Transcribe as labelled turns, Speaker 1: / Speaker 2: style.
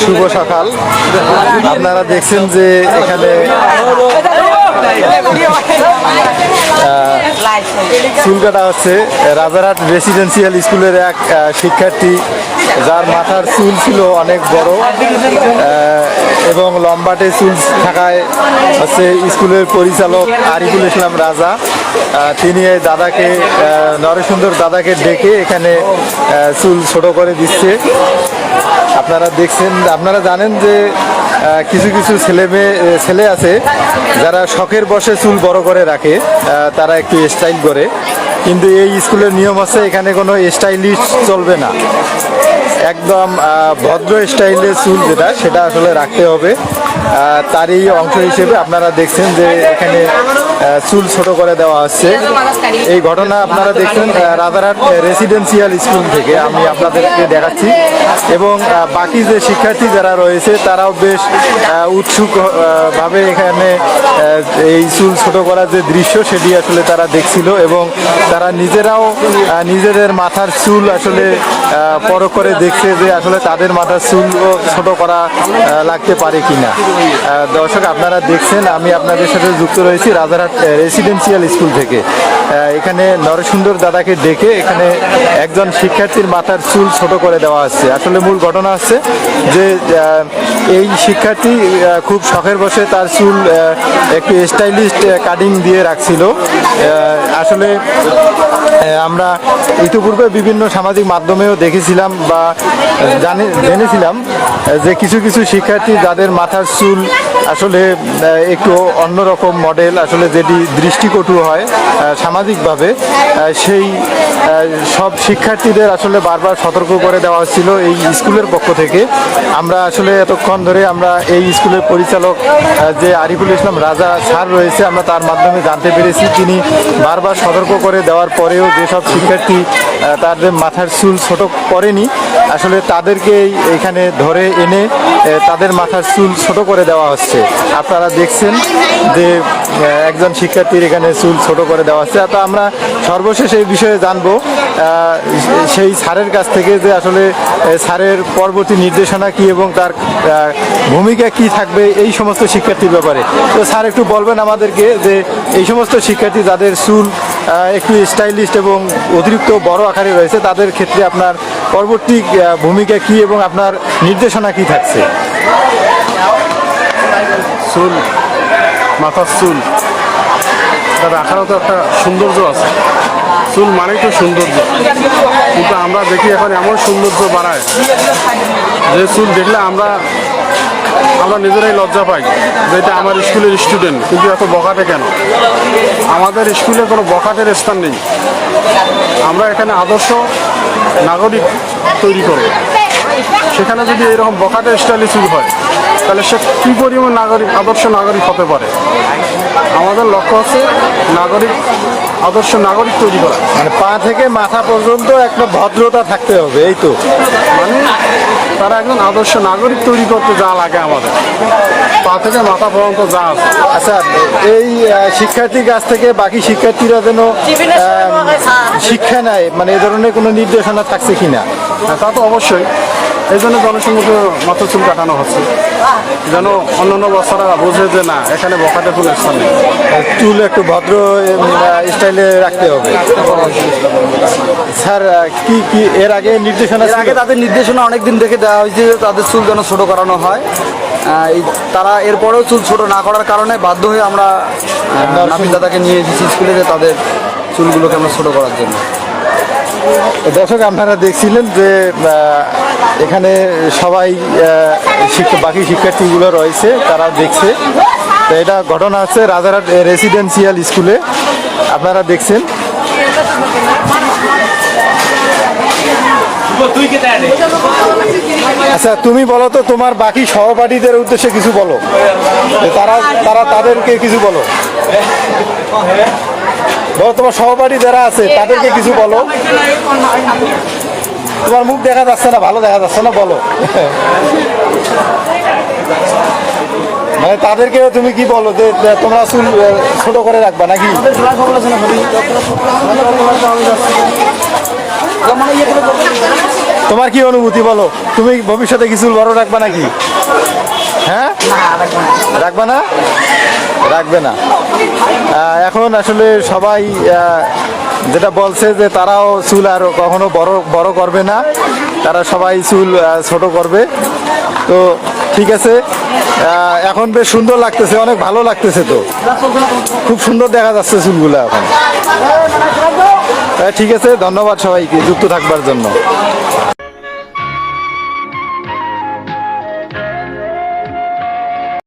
Speaker 1: শুভ সকাল। আপনারা দেখছেন যে এখানে চুল কাটা হচ্ছে রাজারহাট রেসিডেন্সিয়াল স্কুলের এক শিক্ষার্থী, যার মাথার চুল ছিল অনেক বড় এবং লম্বাটে চুল থাকায় হচ্ছে স্কুলের পরিচালক আরিফুল ইসলাম রাজা। তিনি এই দাদাকে নরসুন্দর দাদাকে ডেকে এখানে চুল ছোট করে দিচ্ছে। আপনারা দেখছেন, আপনারা জানেন যে কিছু কিছু ছেলে ছেলে আছে, যারা শখের বসে চুল বড় করে রাখে তারা একটু স্টাইল করে। কিন্তু এই স্কুলের নিয়ম আছে, এখানে কোনো স্টাইলিশ চলবে না। একদম ভদ্র স্টাইলের চুল যেটা, সেটা আসলে রাখতে হবে। তারই অংশ হিসেবে আপনারা দেখছেন যে, এখানে চুল ছোট করে দেওয়া হচ্ছে এই ঘটনা আপনারা দেখছেন রাজারহাট রেসিডেন্সিয়াল স্কুল থেকে আমি আপনাদেরকে দেখাচ্ছি। এবং বাকি যে শিক্ষার্থী যারা রয়েছে তারাও বেশ আহ, উৎসুক ভাবে এখানে এই চুল ছোট করার যে দৃশ্য সেটি আসলে তারা দেখছিল এবং তারা নিজেরাও নিজেদের মাথার চুল আসলে পরখ করে দেখছে যে আসলে তাদের মাথার চুল ছোট করা লাগতে পারে কিনা। দর্শক আপনারা দেখছেন আমি আপনাদের সাথে যুক্ত রয়েছি রাজারহাট রেসিডেন্সিয়াল স্কুল থেকে। এখানে নরসুন্দর দাদাকে ডেকে এখানে একজন শিক্ষার্থীর মাথার চুল ছোট করে দেওয়া হচ্ছে। আসলে মূল ঘটনা হচ্ছে যে এই শিক্ষার্থী খুব শখের বসে তার চুল একটু স্টাইলিশ কাটিং দিয়ে রাখছিল। আসলে আমরা ইতিপূর্বে বিভিন্ন সামাজিক মাধ্যমেও দেখেছিলাম বা জানে, জেনেছিলাম যে কিছু কিছু শিক্ষার্থী যাদের মাথার চুল আসলে একটু অন্যরকম মডেল আসলে যেটি দৃষ্টিকটু হয় সামাজিকভাবে সেই সব শিক্ষার্থীদের আসলে বারবার সতর্ক করে দেওয়া হচ্ছিল এই স্কুলের পক্ষ থেকে। আমরা আসলে এতক্ষণ ধরে আমরা এই স্কুলের পরিচালক যে আরিফুল ইসলাম রাজা স্যার রয়েছে, আমরা তার মাধ্যমে জানতে পেরেছি। তিনি বারবার সতর্ক করে দেওয়ার পরেও যেসব শিক্ষার্থী তাদের মাথার চুল ছোট করেনি, আসলে তাদেরকে এখানে ধরে এনে তাদের মাথার চুল ছোট করে দেওয়া হচ্ছে। আপনারা দেখছেন যে একজন শিক্ষার্থীর এখানে চুল ছোট করে দেওয়া হচ্ছে তো আমরা সর্বশেষ এই বিষয়ে জানব সেই স্যারের কাছ থেকে যে আসলে স্যারের পরবর্তী নির্দেশনা কি এবং তার ভূমিকা কি থাকবে এই সমস্ত শিক্ষার্থীর ব্যাপারে। তো স্যার, একটু বলবেন আমাদেরকে যে, এই সমস্ত শিক্ষার্থী যাদের চুল একটু স্টাইলিশ এবং অতিরিক্ত বড় আকারে রয়েছে, তাদের ক্ষেত্রে আপনার পরবর্তী ভূমিকা কি এবং আপনার নির্দেশনা কি থাকছে?
Speaker 2: চুল মাথার চুল এটা রাখারও তো একটা সৌন্দর্য আছে। চুল মানেই তো সৌন্দর্য। কিন্তু আমরা দেখি এখন এমন সৌন্দর্য বাড়ায় যে চুল দেখলে আমরা আমরা নিজেরাই লজ্জা পাই যে এটা আমার স্কুলের স্টুডেন্ট কিন্তু এত বকাটে কেন? আমাদের স্কুলে কোনো বকাটের স্থান নেই। আমরা এখানে আদর্শ নাগরিক তৈরি করব। সেখানে যদি এরকম বকাটে স্টাইলে চুল হয় তাহলে সে কী পরিমাণ নাগরিক আদর্শ নাগরিক হতে পারে? আমাদের লক্ষ্য হচ্ছে নাগরিক আদর্শ নাগরিক তৈরি করা।
Speaker 1: মানে পা থেকে মাথা পর্যন্ত একটা ভদ্রতা থাকতে হবে এই তো।
Speaker 2: মানে তারা একজন আদর্শ নাগরিক তৈরি করতে যা লাগে আমাদের। পা থেকে মাথা পর্যন্ত যা আছে।
Speaker 1: আচ্ছা এই শিক্ষার্থীর কাছ থেকে বাকি শিক্ষার্থীরা যেন শিক্ষা নেয় মানে এ ধরনের কোনো নির্দেশনা থাকছে কিনা?
Speaker 2: হ্যাঁ, তা তো অবশ্যই। এই জন্য জনসম্মত মাথা চুল কাটানো হচ্ছে। যেন অন্যান্য বাচ্চারা বোঝে যে না এখানে বকাটে ফুল স্থান
Speaker 1: চুল একটু ভদ্র স্টাইলে রাখতে হবে। স্যার কি কি এর আগে নির্দেশনা
Speaker 3: আগে তাদের নির্দেশনা অনেক দিন থেকে দেওয়া হয়েছে যে তাদের চুল যেন ছোটো করানো হয়। তারা এরপরেও চুল ছোটো না করার কারণে বাধ্য হয়ে আমরা নাপিত দাদাকে নিয়ে এসেছি স্কুলে যে তাদের চুলগুলোকে আমরা ছোট করার জন্য।
Speaker 1: দর্শক আপনারা দেখছিলেন যে এখানে সবাই বাকি শিক্ষার্থীগুলো রয়েছে তারা দেখছে। তো এটা ঘটনা আছে রাজারহাট রেসিডেন্সিয়াল স্কুলে। আপনারা দেখছেন। আচ্ছা তুমি বলো তো, তোমার বাকি সহপাঠীদের উদ্দেশ্যে কিছু বলো। তারা তারা তাদেরকে কিছু বলো। বলো, তোমার সহপাঠী যারা আছে, তাদেরকে কিছু বলো। তোমার মুখ দেখা যাচ্ছে না, ভালো দেখা যাচ্ছে না, বলো। মানে তাদেরকে তুমি কি বলো যে তোমরা চুল ছোট করে রাখবা নাকি? তোমার কি অনুভূতি বলো? তুমি ভবিষ্যতে কি চুল বড় রাখবা নাকি? হ্যাঁ? রাখবা না? রাখবে না। এখন আসলে সবাই যেটা বলছে যে তারাও চুল আর কখনো বড় বড় করবে না। তারা সবাই চুল ছোট করবে। তো ঠিক আছে। এখন বেশ সুন্দর লাগতেছে, অনেক ভালো লাগতেছে তো। খুব সুন্দর দেখা যাচ্ছে চুলগুলো এখন। ঠিক আছে, ধন্যবাদ সবাইকে, যুক্ত থাকবার জন্য।